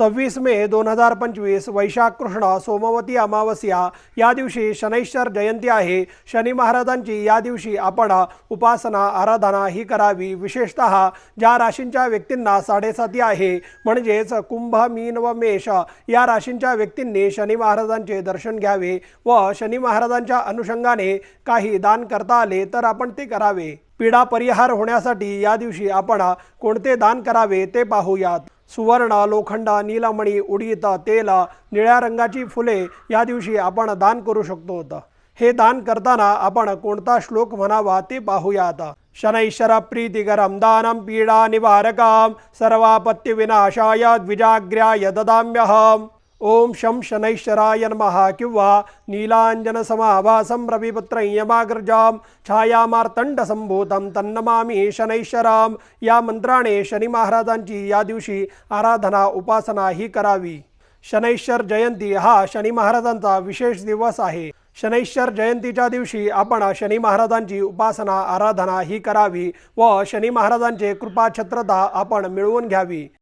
सव्वीस मे दोन हजार पंचवीस वैशाख कृष्ण सोमवती अमावस्या या दिवशी शनैश्वर जयंती आहे. शनी महाराजांची या दिवशी आपण उपासना आराधना ही करावी. विशेषतः ज्या राशींच्या व्यक्तींना साडेसाती आहे म्हणजेच कुंभ मीन व मेष या राशींच्या व्यक्तींनी शनी महाराजांचे दर्शन घ्यावे व शनी महाराजांच्या अनुषंगाने काही दान करता आले तर आपण ते करावे. पीडा परिहार होण्यासाठी या दिवशी आपण दान करावे ते पाहूयात. सुवर्ण, लोखंड, नीलमणी, उडीद, तेल, निळ्या रंगाची फुले या दिवशी दान करू शकतो. हे दान करताना आपण कोणता श्लोक म्हणावा ते पाहूयात. शनैश्वर पीडा निवारकम, सर्वापत्ती विनाशाय द्विजाग्र्याय ददाम्यहम. ओम शं शनैश्वराय नमः किंवा नीलांजन समाभासं रविपुत्रयमाग्रजां छायामार्तंडसंभूतं तन्नमामि शनैश्वराम या मंत्राने शनी महाराजांची या दिवशी आराधना उपासना ही करावी। शनैश्वर जयंती हा शनी महाराजांचा विशेष दिवस आहे। शनैश्वर जयंतीच्या दिवशी आपण शनी महाराजांची उपासना, आराधना ही करावी व शनी महाराजांचे कृपा छत्रता आपण मिळवून घ्यावी।